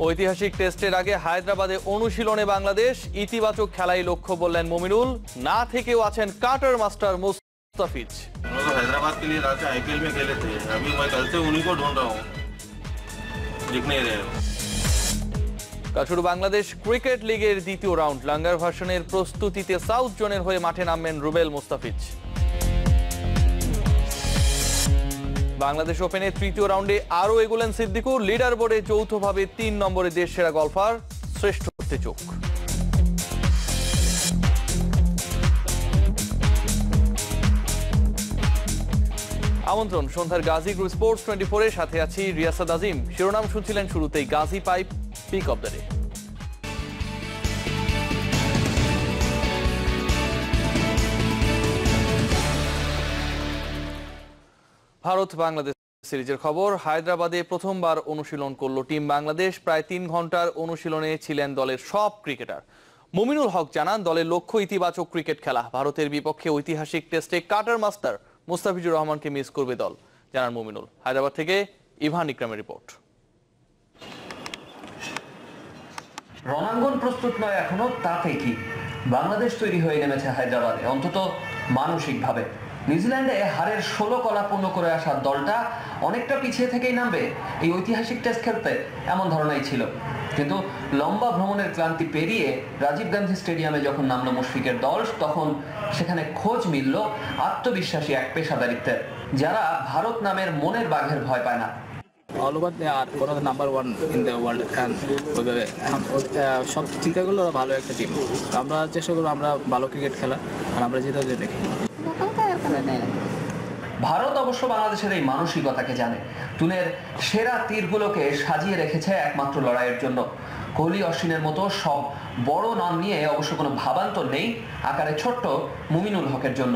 ঐতিহাসিক টেস্টের আগে হায়দ্রাবাদে অনুশীলনে বাংলাদেশ ইতিবাচক খেলাই লক্ষ্য বললেন মমিনুল না থেকেও আছেন কাটার মাস্টার মুস্তাফিজ हम लोग हैदराबाद के लिए राजा आईपीएल में खेले थे अभी मैं कल से उन्हीं को ढूंढ रहा हूँ दिख नहीं रहे हो কাছুর বাংলাদেশ ক্রিকেট লিগের দ্বিতীয় রাউন্ড লাঙ্গার ভার্সনের প্রস্তুতিতে সাউথ জোনের হয়ে মাঠে নামবেন রুবেল মুস্তাফিজ বাংলাদেশ ওপেনের তৃতীয় রাউন্ডে আরও এগোলেন সিদ্দিকুর লিডার বোর্ডে যৌথভাবে তিন নম্বরে দেশ সেরা গলফার শ্রেষ্ঠত্বে চোখ আমন্ত্রণ, সন্ধ্যার গাজী গ্রুপ স্পোর্টস টোয়েন্টি ফোরের সাথে আছি রিয়াসাদ আজিম। শিরোনাম শুনছিলেন শুরুতেই Gazi pipe, pick of the day. Bharat Bangladesh সিরিজের খবর। হায়দ্রাবাদে প্রথমবার অনুশীলন করল টিম বাংলাদেশ। প্রায় তিন ঘণ্টার অনুশীলনে ছিলেন দলের সব ক্রিকেটার। মুমিনুল হক জানান, দলের লক্ষ্য ইতিবাচক ক্রিকেট খেলা। ভারতের বিপক্ষে ঐতিহাসিক টেস্টে কাটার মাস্টার মুস্তাফিজুর রহমানকে মিস করবে দল, জানান মুমিনুল। হায়দ্রাবাদ থেকে ইভান ইকরামের রিপোর্ট। রণাঙ্গন প্রস্তুত নয় এখনও তাতে কি? বাংলাদেশ তৈরি হয়ে নেমেছে হায়দ্রাবাদে, অন্তত মানসিকভাবে। নিউজিল্যান্ডে হারের ষোলো কলা পূর্ণ করে আসা দলটা অনেকটা পিছিয়ে থেকেই নামবে। এই ঐতিহাসিক টেস্ট খেলতে এমন ধারণাই ছিল। কিন্তু লম্বা ভ্রমণের ক্লান্তি পেরিয়ে রাজীব গান্ধী স্টেডিয়ামে যখন নামলো মুশফিকের দল, তখন সেখানে খোঁজ মিলল আত্মবিশ্বাসী এক পেশাদারিত্বের, যারা ভারত নামের মনের বাঘের ভয় পায় না। এখন সব চিন্তা ভালো একটা টিম আমরা চেষ্টা করব আমরা ভালো ক্রিকেট খেলা আর আমরা যে দেখি। ভারত অবশ্য বাংলাদেশের এই মানসিকতাকে জানে। তুনের সেরা তীরগুলোকে সাজিয়ে রেখেছে একমাত্র লড়াইয়ের জন্য। কোহলি অশ্বিনের মতো সব বড় নাম নিয়ে অবশ্য কোনো ভাবান্তর নেই আকারে ছোট্ট মুমিনুল হকের জন্য।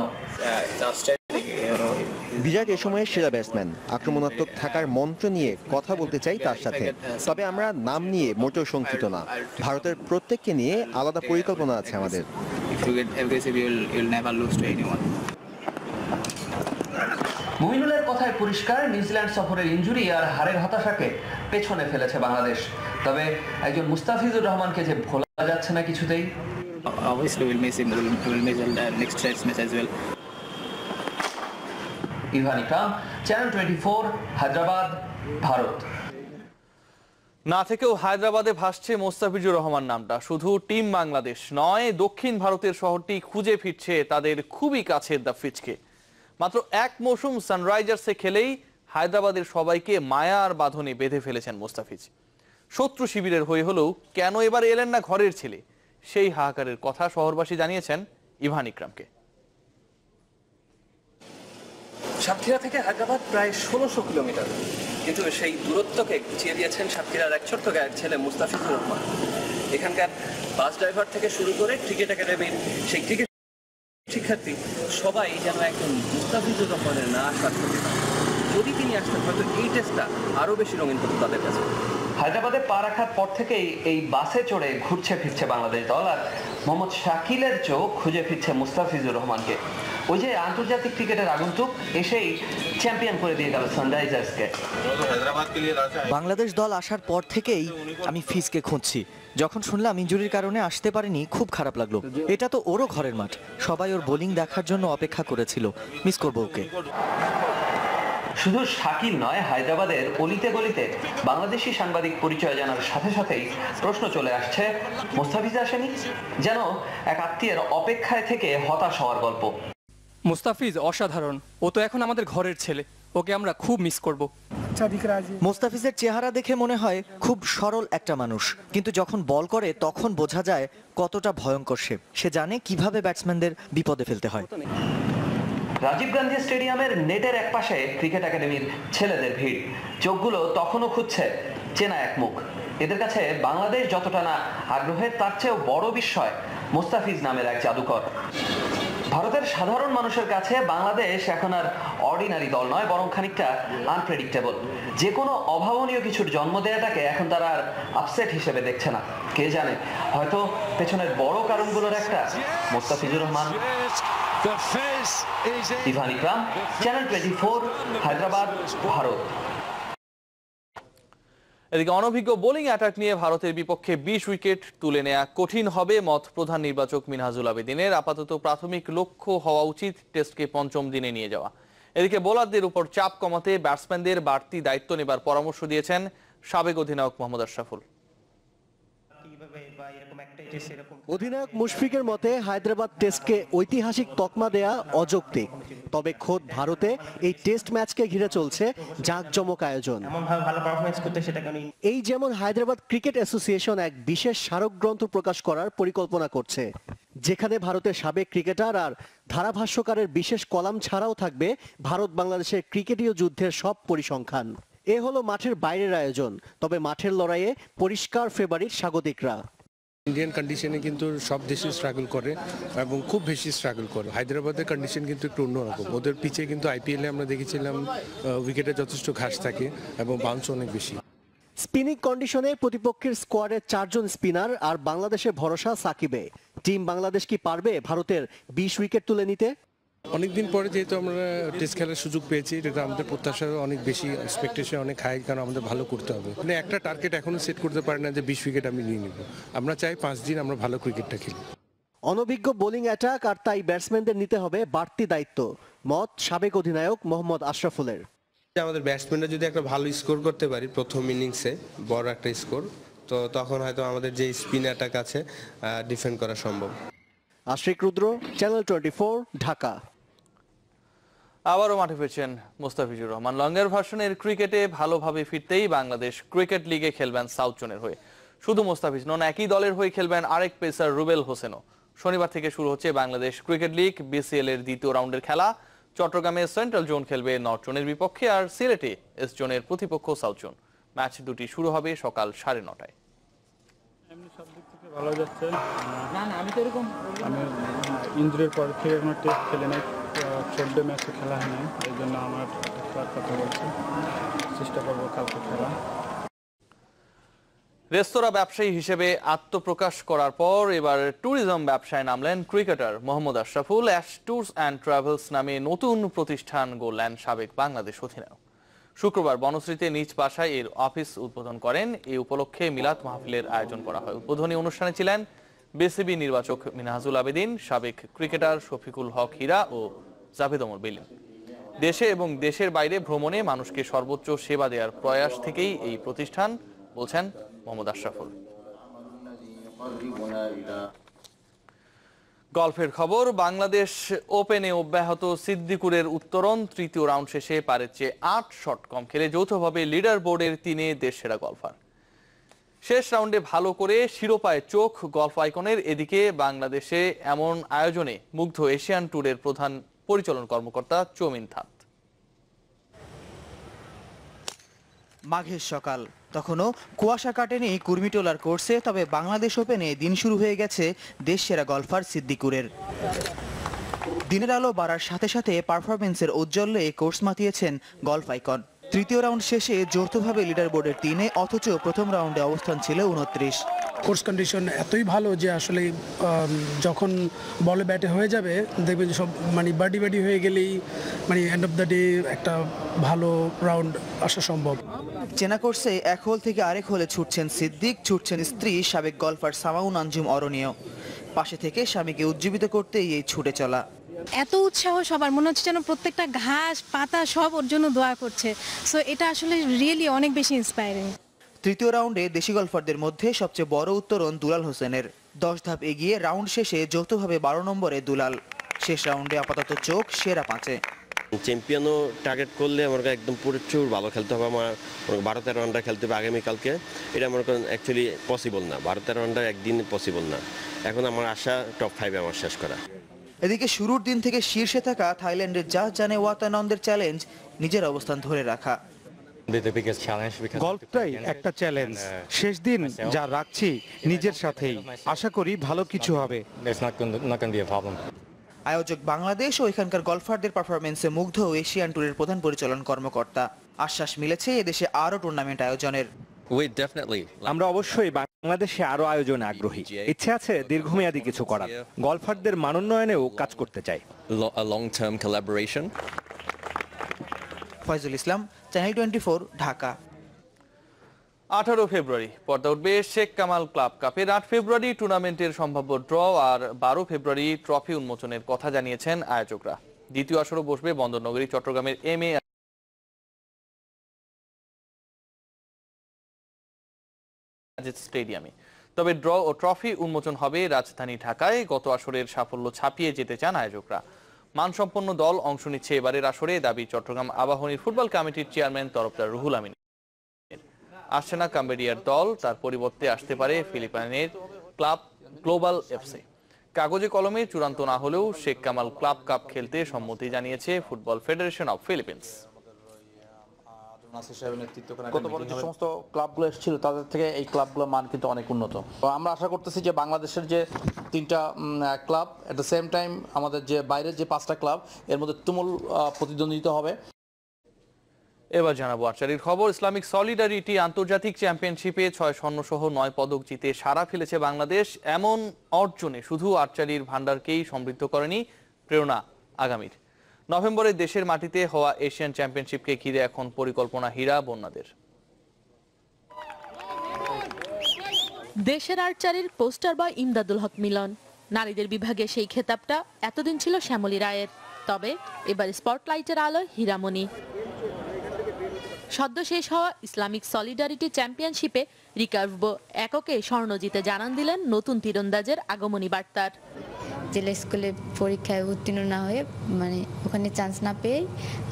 বিরাট এ সময়ের সেরা ব্যাটসম্যান আক্রমণাত্মক থাকার মন্ত্র নিয়ে কথা বলতে চাই তার সাথে। তবে আমরা নাম নিয়ে মোটেও শঙ্কিত না। ভারতের প্রত্যেককে নিয়ে আলাদা পরিকল্পনা আছে আমাদের। কথায় পরিষ্কার নিউজিল্যান্ড সফরের ইঞ্জুরি আর হারের হতাশাকে পেছনে ফেলেছে বাংলাদেশ। তবে একজন মুস্তাফিজুর রহমানকে যে ভোলা যাচ্ছে না কিছুতেই। Evan Ikram channel twenty four Hyderabad Bharat. না থেকেও হায়দ্রাবাদে ভাসছে মোস্তাফিজুর রহমান নামটা। শুধু টিম বাংলাদেশ নয় দক্ষিণ ভারতের শহরটি খুঁজে ফিরছে তাদের খুবই কাছের দ্য ফিচকে। মাত্র এক মৌসুম সানরাইজার্সে খেলেই হায়দ্রাবাদের সবাইকে মায়ার বাঁধনে বেঁধে ফেলেছেন মোস্তাফিজ। শত্রু শিবিরের হয়ে হলেও কেন এবার এলেন না ঘরের ছেলে? সেই হাহাকারের কথা শহরবাসী জানিয়েছেন ইভান ইকরামকে। সাতক্ষীরা থেকে হায়দ্রাবাদ প্রায় ষোলোশো কিলোমিটার। কিন্তু সেই দূরত্বকে ঘুচিয়ে দিয়েছেন সাতক্ষীরার এক ছোট্ট গায়ের ছেলে মুস্তাফিজুর রহমান। এখানকার বাস ড্রাইভার থেকে শুরু করে ক্রিকেট একাডেমির সেই শিক্ষার্থী, সবাই যেন একজন মুস্তাফিজুর রহমানের না আসার যদি তিনি আসতেন, হয়তো এই টেস্টটা আরও বেশি রঙিন হতো তাদের কাছে। হায়দ্রাবাদে পা রাখার পর থেকেই এই বাসে চড়ে ঘুরছে ফিরছে বাংলাদেশ দল আর মোহাম্মদ শাকিলের চোখ খুঁজে ফিরছে মুস্তাফিজুর রহমানকে। ওই যে আন্তর্জাতিক ক্রিকেটের আগন্তুক এসেই চ্যাম্পিয়ন করে দিয়ে গেল সানরাইজার্সকে। বাংলাদেশ দল আসার পর থেকেই আমি ফিজকে খুঁজছি। যখন শুনলাম ইঞ্জুরির কারণে আসতে পারেনি, খুব খারাপ লাগল। এটা তো ওরও ঘরের মাঠ। সবাই ওর বোলিং দেখার জন্য অপেক্ষা করেছিল। মিস করব ওকে। শুধু শাকিল নয় হায়দ্রাবাদের অলিতে গলিতে বাংলাদেশি সাংবাদিক পরিচয় জানার সাথে সাথেই প্রশ্ন চলে আসছে মোস্তাফিজ আসেনি? যেন এক আত্মীয়ের অপেক্ষায় থেকে হতাশ হওয়ার গল্প। মুস্তাফিজ অসাধারণ। ও তো এখন আমাদের ঘরের ছেলে। ওকে আমরা খুব মিস করব। মোস্তাফিজের চেহারা দেখে মনে হয় খুব সরল একটা মানুষ। কিন্তু যখন বল করে তখন বোঝা যায় কতটা ভয়ঙ্কর সে। সে জানে কীভাবে ব্যাটসম্যানদের বিপদে ফেলতে হয়। রাজীব গান্ধী স্টেডিয়ামের নেটের একপাশে ক্রিকেট একাডেমির ছেলেদের ভিড়। চোখগুলো তখনও খুঁজছে চেনা এক মুখ। এদের কাছে বাংলাদেশ যতটা না আগ্রহের তার চেয়েও বড় বিস্ময় মোস্তাফিজ নামের এক জাদুকর। ভারতের সাধারণ মানুষের কাছে বাংলাদেশ এখন আর অর্ডিনারি দল নয়, বরং খানিকটা আনপ্রেডিক্টেবল যে কোনো অভাবনীয় কিছুর জন্ম দেওয়াটাকে এখন তারা আর আপসেট হিসেবে দেখছে না। কে জানে, হয়তো পেছনের বড় কারণগুলোর একটা Mostafizur Rahman Ikram channel twenty four Hyderabad Bharat এদিকে অনভিজ্ঞ বোলিং অ্যাটাক নিয়ে ভারতের বিপক্ষে বিশ উইকেট তুলে নেওয়া কঠিন হবে মত প্রধান নির্বাচক মিনহাজুল আবেদিনের। আপাতত প্রাথমিক লক্ষ্য হওয়া উচিত টেস্টকে পঞ্চম দিনে নিয়ে যাওয়া। এদিকে বোলারদের উপর চাপ কমাতে ব্যাটসম্যানদের বাড়তি দায়িত্ব নেবার পরামর্শ দিয়েছেন সাবেক অধিনায়ক মোহাম্মদ আশরাফুল। অধিনায়ক মুশফিকের মতে হায়দ্রাবাদ টেস্টকে ঐতিহাসিক তকমা দেয়া অযৌক্তিক। তবে খোদ ভারতে এই টেস্ট ম্যাচকে ঘিরে চলছে জাঁকজমক আয়োজন। এই যেমন হায়দ্রাবাদ ক্রিকেট অ্যাসোসিয়েশন এক বিশেষ স্মারক গ্রন্থ প্রকাশ করার পরিকল্পনা করছে যেখানে ভারতের সাবেক ক্রিকেটার আর ধারাভাষ্যকারের বিশেষ কলাম ছাড়াও থাকবে ভারত বাংলাদেশের ক্রিকেটীয় যুদ্ধের সব পরিসংখ্যান। এ হলো মাঠের বাইরের আয়োজন তবে মাঠের লড়াইয়ে পরিষ্কার ফেভারিট স্বাগতিকরা। ইন্ডিয়ান কন্ডিশনে কিন্তু সব দেশে স্ট্রাগল করে এবং খুব বেশি স্ট্রাগল করে। হায়দ্রাবাদের কন্ডিশন কিন্তু একটু অন্যরকম। ওদের পিছে কিন্তু আইপিএলে আমরা দেখেছিলাম উইকেটে যথেষ্ট ঘাস থাকে এবং বাউন্স অনেক বেশি। স্পিনিং কন্ডিশনে প্রতিপক্ষের স্কোয়াডের চারজন স্পিনার আর বাংলাদেশের ভরসা সাকিবে। টিম বাংলাদেশ কি পারবে ভারতের বিশ উইকেট তুলে নিতে? অনেকদিন পরে যেহেতু আমরা টেস্ট খেলার সুযোগ পেয়েছি এটা আমাদের প্রত্যাশা অনেক বেশি এক্সপেকটেশন অনেক হাই কারণ আমাদের ভালো করতে হবে। মানে একটা টার্গেট এখনও সেট করতে পারি না যে বিশ উইকেট আমি নিয়ে নিব। আমরা চাই পাঁচ দিন আমরা ভালো ক্রিকেটটা খেলি। অনভিজ্ঞ বোলিং অ্যাটাক আর তাই ব্যাটসম্যানদের নিতে হবে বাড়তি দায়িত্ব। মত সাবেক অধিনায়ক মোহাম্মদ আশরাফুলের আমাদের ব্যাটসম্যানরা যদি একটা ভালো স্কোর করতে পারি প্রথম ইনিংসে বড় একটা স্কোর তো তখন হয়তো আমাদের যে স্পিন অ্যাটাক আছে ডিফেন্ড করা সম্ভব। Ashiq Rudra channel twenty Dhaka. আবারও মাঠে ফিরছেন মোস্তাফিজুর রহমান। লঙ্গের ভার্সনের ক্রিকেটে ভালোভাবে ফিরতেই বাংলাদেশ ক্রিকেট লিগে খেলবেন সাউথ জোনের হয়ে। শুধু মোস্তাফিজ নন একই দলের হয়ে খেলবেন আরেক পেসার রুবেল হোসেনও। শনিবার থেকে শুরু হচ্ছে বাংলাদেশ ক্রিকেট লিগ বিসিএল এর দ্বিতীয় রাউন্ডের খেলা। চট্টগ্রামে সেন্ট্রাল জোন খেলবে নর্থ জোনের বিপক্ষে আর সিলেটে এস জোনের প্রতিপক্ষ সাউথ জোন। ম্যাচ দুটি শুরু হবে সকাল সাড়ে নটায়। ভালো যাচ্ছে। না না আমি তো এরকম আমি ইঞ্জুরির পর থেকে কোনো টেস্ট খেলে নাই। চোদ্দ ম্যাচে খেলা হয় নাই, এই জন্য আমার খেলার কথা বলছি। চেষ্টা করব কালকে খেলা। রেস্তোরাঁ ব্যবসায়ী হিসেবে আত্মপ্রকাশ করার পর এবার ট্যুরিজম ব্যবসায় নামলেন cricketer Mohammad Ashraful. Ash tours and travels নামে নতুন প্রতিষ্ঠান গড়লেন সাবেক বাংলাদেশ অধিনায়ক। শুক্রবার বনশ্রীতে নিজ বাসায় এর অফিস উদ্বোধন করেন। এই উপলক্ষে মিলাদ মাহফিলের আয়োজন করা হয়। উদ্বোধনী অনুষ্ঠানে ছিলেন বিসিবি নির্বাচক মিনহাজুল আবেদিন, সাবেক ক্রিকেটার শফিকুল হক হীরা ও জাভেদ ওমর বিলিম দেশে এবং দেশের বাইরে ভ্রমণে মানুষকে সর্বোচ্চ সেবা দেওয়ার প্রয়াস থেকেই এই প্রতিষ্ঠান, বলছেন মোহাম্মদ আশরাফুল। গল্ফের খবর, বাংলাদেশ ওপেনে অব্যাহত সিদ্দিকুরের উত্তরণ, তৃতীয় রাউন্ড শেষে পারের চেয়ে আট শট কম খেলে যৌথভাবে লিডার বোর্ডের তিনে দেশ সেরা গলফার। শেষ রাউন্ডে ভালো করে শিরোপায় চোখ গলফ আইকনের এদিকে বাংলাদেশে এমন আয়োজনে মুগ্ধ এশিয়ান ট্যুরের প্রধান পরিচালন কর্মকর্তা চৌমিন থাত। মাঘের সকাল। তখনও কুয়াশা কাটেনি কুর্মিটোলার কোর্সে, তবে বাংলাদেশ ওপেনে দিন শুরু হয়ে গেছে দেশ সেরা গলফার সিদ্দিকুরের। দিনের আলো বাড়ার সাথে সাথে পারফরমেন্সের ঔজ্জ্বল্যে কোর্স মাতিয়েছেন গলফ আইকন। তৃতীয় রাউন্ড শেষে যৌথভাবে লিডার বোর্ডের তিনে, অথচ প্রথম রাউন্ডে অবস্থান ছিল উনত্রিশ কোর্স কন্ডিশন এতই ভালো যে আসলে যখন বলে ব্যাটে হয়ে যাবে দেখবেন যে সব মানে বাডি বাডি হয়ে গেলেই মানে এন্ড অফ দ্য ডে একটা ভালো রাউন্ড আসা সম্ভব। চেনা কোর্সে এক হোল থেকে আরেক হোলে ছুটছেন সিদ্দিক ছুটছেন স্ত্রী সাবেক গলফার সামাউন আঞ্জুম অরণীয় পাশে থেকে স্বামীকে উজ্জীবিত করতেই এই ছুটে চলা। এত উৎসাহ সবার মনে হচ্ছে যেন প্রত্যেকটা ঘাস পাতা সব ওর জন্য দোয়া করছে। সো এটা আসলে রিয়েলি অনেক বেশি ইন্সপায়ারিং তৃতীয় রাউন্ডে দেশি গলফারদের মধ্যে সবচেয়ে বড় উত্তরণ দুলাল হোসেনের। দশ ধাপ এগিয়ে রাউন্ড শেষে যৌথভাবে বারো নম্বরে দুলাল। শেষ রাউন্ডে আপাতত চোখ সেরা পাঁচে। চ্যাম্পিয়নও টার্গেট করলে আমার কাছে একদম প্রচুর ভালো খেলতে হবে আমার। বারো তেরো রানটা খেলতে হবে আগামীকালকে। এটা মনে করেন অ্যাকচুয়ালি পসিবল না। বারো তেরো রানটা একদিন পসিবল না। এখন আমার আশা টপ ফাইভে আমার শেষ করা। এদিকে শুরুর দিন থেকে শীর্ষে থাকা থাইল্যান্ডের জাহ জানে ওয়াতানন্দের চ্যালেঞ্জ নিজের অবস্থান ধরে রাখা। গল্পটাই একটা চ্যালেঞ্জ শেষ দিন যা রাখছি নিজের সাথেই। আশা করি ভালো কিছু হবে। আয়োজক বাংলাদেশ ও এখানকার গলফারদের পারফরমেন্সে মুগ্ধ এশিয়ান ট্যুরের প্রধান পরিচালন কর্মকর্তা। আশ্বাস মিলেছে এদেশে আরও টুর্নামেন্ট আয়োজনের। আমরা অবশ্যই বাংলাদেশে আরও আয়োজনে আগ্রহী। ইচ্ছে আছে দীর্ঘমেয়াদী কিছু করার। গলফারদের মানোন্নয়নেও কাজ করতে চাই। ফয়জুল ইসলাম চ্যানেল টোয়েন্টি ঢাকা আঠারো ফেব্রুয়ারি, পর্দা উঠবে শেখ কামাল ক্লাব কাপের আট ফেব্রুয়ারি টুর্নামেন্টের সম্ভাব্য ড্র আর বারো ফেব্রুয়ারি ট্রফি উন্মোচনের কথা জানিয়েছেন আয়োজকরা। দ্বিতীয় আসরও বসবে বন্দরনগরী, চট্টগ্রামের এম এ স্টেডিয়ামে। তবে ড্র ও ট্রফি উন্মোচন হবে রাজধানী ঢাকায়। গত আসরের সাফল্য ছাপিয়ে যেতে চান আয়োজকরা। মানসম্পন্ন দল অংশ নিচ্ছে এবারের আসরে। দাবি, চট্টগ্রাম আবাহনীর ফুটবল কমিটির চেয়ারম্যান তরফদার রুহুল আমিন। আসছে না কাম্বেডিয়ার দল, তার পরিবর্তে আসতে পারে ফিলিপাইনের ক্লাব গ্লোবাল এফসি কাগজে কলমে চূড়ান্ত না হলেও শেখ কামাল ক্লাব কাপ খেলতে সম্মতি জানিয়েছে ফুটবল ফেডারেশন অব ফিলিপিন্স। গত বছর যে সমস্ত ক্লাবগুলো এসেছিল তাদের থেকে এই ক্লাবগুলোর মান কিন্তু অনেক উন্নত। তো আমরা আশা করতেছি যে বাংলাদেশের যে তিনটা club at the same time আমাদের যে বাইরের যে পাঁচটা ক্লাব এর মধ্যে তুমুল আহ, প্রতিদ্বন্দ্বিতা হবে। এবার জানাব আর্চারির খবর। ইসলামিক সলিডারিটি আন্তর্জাতিক চ্যাম্পিয়নশিপে ছয় স্বর্ণ সহ নয় পদক জিতে সারা ফেলেছে বাংলাদেশ। এমন অর্জনে শুধু আর্চারির ভান্ডারকেই সমৃদ্ধ করেনি প্রেরণা আগামীর। নভেম্বরে দেশের মাটিতে হওয়া এশিয়ান চ্যাম্পিয়নশিপকে ঘিরে এখন পরিকল্পনা হীরা বন্যাদের। দেশের আর্চারির পোস্টার বয় ইমদাদুল হক মিলন। নারীদের বিভাগে সেই খেতাবটা এতদিন ছিল শ্যামলী রায়ের। তবে এবার স্পটলাইটের আলোয় হীরামণি। সদ্য শেষ হওয়া ইসলামিক সলিডারিটি চ্যাম্পিয়নশিপে রিকার্ভ এককে স্বর্ণ জিতে জানান দিলেন নতুন তীরন্দাজের আগমনী বার্তার। জেলা স্কুলে পরীক্ষায় উত্তীর্ণ না হয়ে মানে ওখানে চান্স না পেয়ে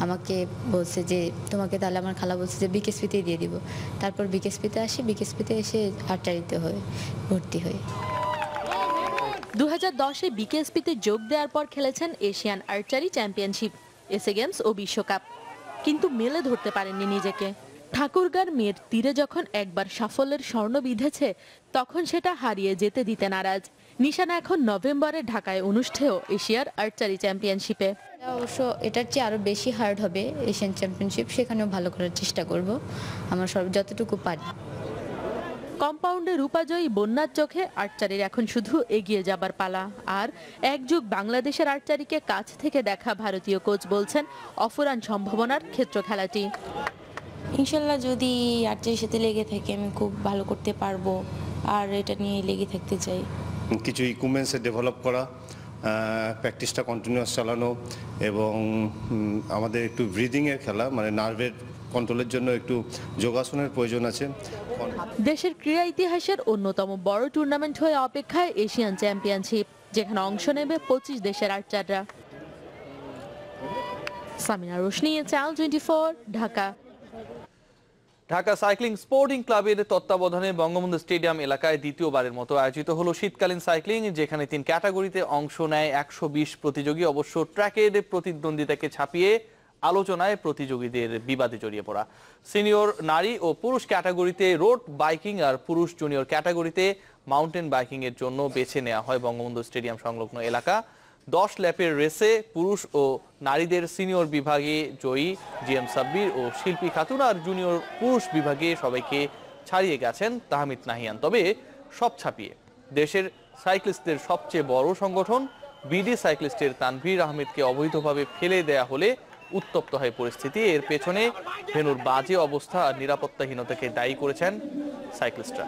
আমাকে বলছে যে, তোমাকে তাহলে আমার খালা বলছে যে বিকেএসপিতেই দিয়ে দিব। তারপর বিকেএসপিতে আসি, বিকেএসপিতে এসে আর্চারিতে হয়ে, ভর্তি হই। দু হাজার দশে বিকেএসপিতে যোগ দেওয়ার পর খেলেছেন Asian archery championship SA games ও বিশ্বকাপ। কিন্তু মেলে ধরতে পারেননি নিজেকে। ঠাকুরগার মেয়ের তীরে যখন একবার সাফল্যের স্বর্ণ বিঁধেছে, তখন সেটা হারিয়ে যেতে দিতে নারাজ। নিশানা এখন নভেম্বরে ঢাকায় অনুষ্ঠেয় এশিয়ার আর্চারি চ্যাম্পিয়নশিপে। অবশ্য এটার চেয়ে আরও বেশি হার্ড হবে এশিয়ান চ্যাম্পিয়নশিপ সেখানেও ভালো করার চেষ্টা করব। আমার সব যতটুকু পারি। কম্পাউন্ডে রূপাজয়ী বন্যার চোখে আর্চারির এখন শুধু এগিয়ে যাবার পালা। আর এক যুগ বাংলাদেশের আর্চারিকে কাছ থেকে দেখা ভারতীয় কোচ বলছেন অফুরান সম্ভাবনার ক্ষেত্র খেলাটি। ইনশাল্লাহ যদি আর্চারির সাথে লেগে থাকে আমি খুব ভালো করতে পারব। আর এটা নিয়ে লেগে থাকতে চাই। কিছু ইকুইপমেন্টসে ডেভেলপ করা প্র্যাকটিসটা কন্টিনিউয়াস চালানো এবং আমাদের একটু ব্রিদিংয়ের খেলা মানে নার্ভের কন্ট্রোলের জন্য একটু যোগাসনের প্রয়োজন আছে। দেশের ক্রীড়া ইতিহাসের অন্যতম বড় টুর্নামেন্ট হয়ে অপেক্ষায় এশিয়ান চ্যাম্পিয়নশিপ যেখানে অংশ নেবে পঁচিশ দেশের আর্চাররা Samina Roshni channel twenty Dhaka. Dhaka cycling sporting ক্লাবের তত্ত্বাবধানে বঙ্গবন্ধু স্টেডিয়াম এলাকায় দ্বিতীয়বারের মতো আয়োজিত হলো শীতকালীন সাইক্লিং, যেখানে তিন ক্যাটাগরিতে অংশ নেয় একশো বিশ প্রতিযোগী। অবশ্য ট্র্যাকের প্রতিদ্বন্দ্বিতাকে ছাপিয়ে আলোচনায় প্রতিযোগীদের বিবাদে জড়িয়ে পড়া। সিনিয়র নারী ও পুরুষ ক্যাটাগরিতে রোড বাইকিং আর পুরুষ জুনিয়র ক্যাটাগরিতে মাউন্টেন বাইকিং এর জন্য বেছে নেওয়া হয় বঙ্গবন্ধু স্টেডিয়াম সংলগ্ন এলাকা। দশ ল্যাপের রেসে পুরুষ ও নারীদের সিনিয়র বিভাগে জয়ী জিএম সাব্বির ও শিল্পী খাতুন আর জুনিয়র পুরুষ বিভাগে সবাইকে ছাড়িয়ে গেছেন তাহমিদ নাহিয়ান। তবে সব ছাপিয়ে দেশের সাইক্লিস্টদের সবচেয়ে বড় সংগঠন বিডি সাইক্লিস্টের তানভীর আহমেদকে অবৈধভাবে ফেলে দেয়া হলে উত্তপ্ত হয় পরিস্থিতি। এর পেছনে ভেনুর বাজে অবস্থা আর নিরাপত্তাহীনতাকে দায়ী করেছেন সাইক্লিস্টরা।